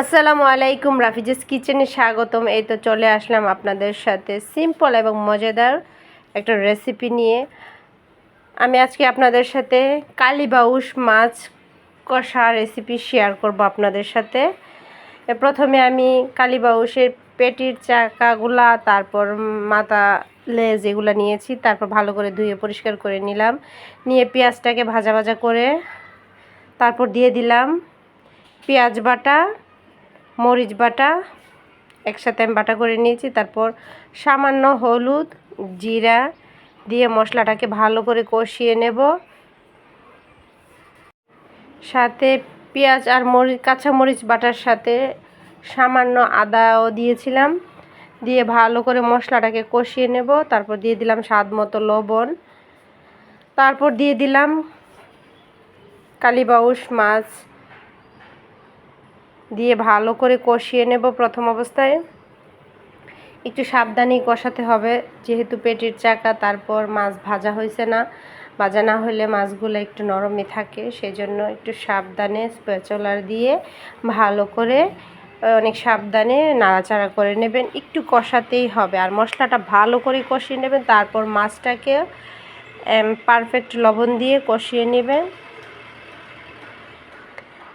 আসসালামু আলাইকুম, রাফিজেস কিচেনে স্বাগতম। এই তো চলে আসলাম আপনাদের সাথে সিম্পল এবং মজাদার একটা রেসিপি নিয়ে। আমি আজকে আপনাদের সাথে কালীবাউস মাছ কষা রেসিপি শেয়ার করব আপনাদের সাথে। প্রথমে আমি কালীবাউসের পেটির চাকাগুলা, তারপর মাথা লেজ এগুলো নিয়েছি, তারপর ভালো করে ধুয়ে পরিষ্কার করে নিলাম। নিয়ে পেঁয়াজটাকে ভাজা ভাজা করে তারপর দিয়ে দিলাম। পেঁয়াজ বাটা মরিচ বাটা, একসাথে আমি বাটা করে নিয়েছি। তারপর সামান্য হলুদ, জিরা দিয়ে মশলাটাকে ভালো করে কষিয়ে নেব। সাথে পেঁয়াজ আর মরিচ কাঁচা মরিচ বাটার সাথে সামান্য আদাও দিয়েছিলাম। দিয়ে ভালো করে মশলাটাকে কষিয়ে নেব। তারপর দিয়ে দিলাম স্বাদ মতো লবণ। তারপর দিয়ে দিলাম কালীবাউস মাছ। দিয়ে ভালো করে কষিয়ে নেব প্রথম অবস্থায়। একটু সাবধানেই কষাতে হবে, যেহেতু পেটির চাকা, তারপর মাছ ভাজা হয়েছে না। ভাজা না হলে মাছগুলো একটু নরমই থাকে সেই জন্য একটু সাবধানে স্পেচলার দিয়ে ভালো করে অনেক সাবধানে নাড়াচাড়া করে নেবেন। একটু কষাতেই হবে, আর মশলাটা ভালো করে কষিয়ে নেবেন, তারপর মাছটাকে পারফেক্ট লবণ দিয়ে কষিয়ে নেবেন।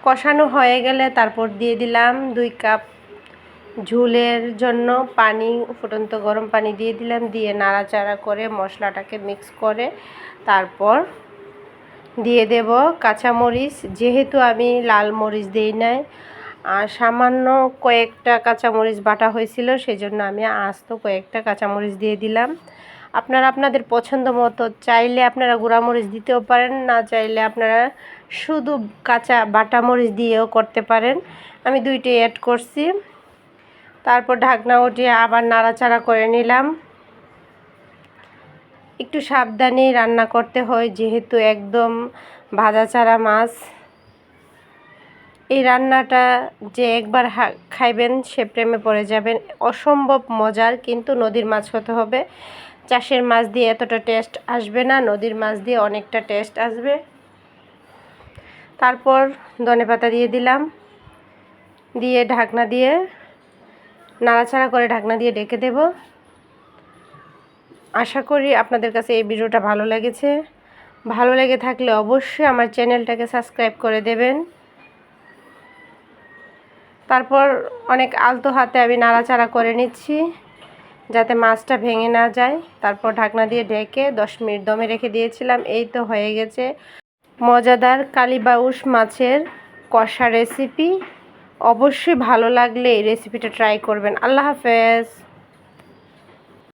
কষানো হয়ে গেলে তারপর দিয়ে দিলাম দুই কাপ ঝুলের জন্য পানি, ফুটন্ত গরম পানি দিয়ে দিলাম, দিয়ে নাড়াচাড়া করে মশলাটাকে মিক্স করে তারপর দিয়ে দেব কাঁচামরিচ। যেহেতু আমি লাল মরিচ দিই নাই আর সামান্য কয়েকটা কাঁচামরিচ বাটা হয়েছিল সেই জন্য আমি আস্ত কয়েকটা কাঁচামরিচ দিয়ে দিলাম। আপনারা আপনাদের পছন্দ মতো চাইলে আপনারা গুঁড়ামরিচ দিতেও পারেন, না চাইলে আপনারা শুধু কাঁচা বাটা মরিচ দিয়েও করতে পারেন। আমি দুইটাই অ্যাড করছি। তারপর ঢাকনা উঠিয়ে আবার নাড়াচাড়া করে নিলাম। একটু সাবধানেই রান্না করতে হয়, যেহেতু একদম ভাজা ছাড়া মাছ। এই রান্নাটা যে একবার খাইবেন সে প্রেমে পড়ে যাবেন। অসম্ভব মজার, কিন্তু নদীর মাছ হতে হবে। চাষের মাছ দিয়ে এতটা টেস্ট আসবে না, নদীর মাছ দিয়ে অনেকটা টেস্ট আসবে। তারপর ধনে পাতা দিয়ে দিলাম। দিয়ে ঢাকনা দিয়ে, নাড়াচাড়া করে ঢাকনা দিয়ে ডেকে দেব। আশা করি আপনাদের কাছে এই ভিডিওটা ভালো লেগেছে। ভালো লেগে থাকলে অবশ্যই আমার চ্যানেলটাকে সাবস্ক্রাইব করে দেবেন। তারপর অনেক আলতো হাতে আমি নাড়াচাড়া করে নিচ্ছি, যাতে মাছটা ভেঙে না যায়। তারপর ঢাকনা দিয়ে ঢেকে দশ মিনিট দমে রেখে দিয়েছিলাম। এই তো হয়ে গেছে। মজাদার কালীবাউস মাছের কষা রেসিপি অবশ্যই ভালো লাগলে এই রেসিপিটা ট্রাই করবেন। আল্লাহ হাফেজ।